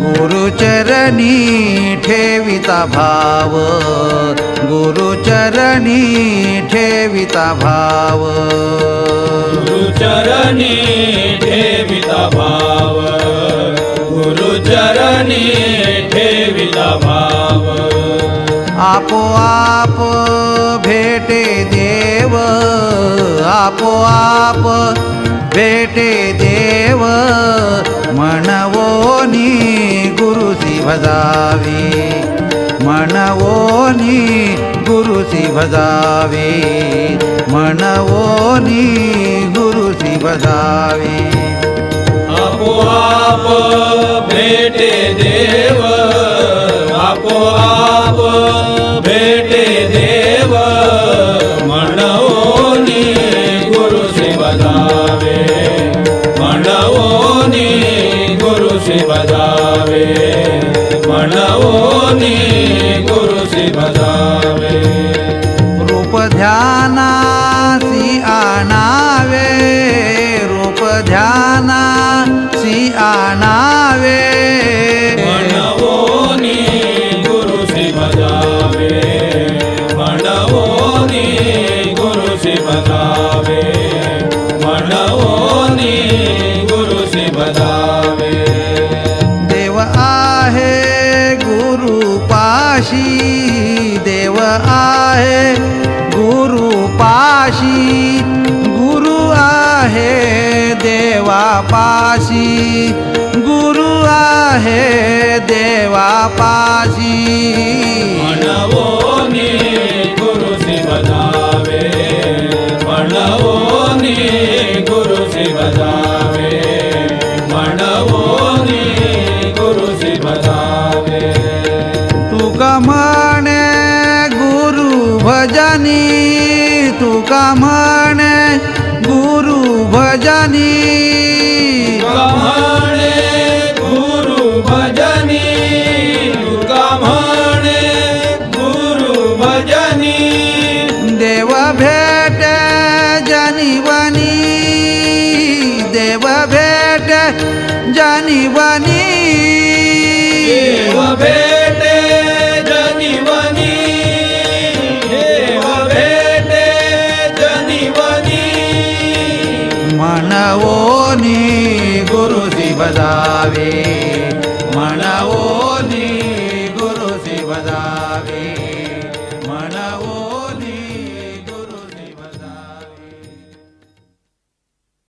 गुरुचरणी ठेविता भाव. गुरुचरणी ठेविता भाव. गुरुचरणी ठेविता भाव. गुरुचरणी ठेविता भाव. आपोआप भेटे देव. आपोआप भेटे देव. म्हणवोनी गुरुची भजावी म्हणवोनी गुरुसी भजावी म्हणवोनी गुरुसी भजावी आपोआप भेटे देव गुरु बजावे म्हणवोनी गुरु बजावे रूप ध्यानासी आणावे रूप ध्यानासी आणावे. म्हणवोनी गुरु बजावे म्हणवोनी गुरु बजावे म्हणवोनी गुरु बजावे गुरुपाशी देव आहे. गुरुपाशी गुरु आहे देवापाशी. गुरु आहे देवापाशी. म्हणवोनी म्हणे गुरु भजनी तुका म्हणे गुरु भजनी? म्हणे गुरु भजनी? तुका म्हणे गुरु भजनी? देव भेट जनिवनी देव भेट जनिवनी। देव भेटे गुरुसी बजावे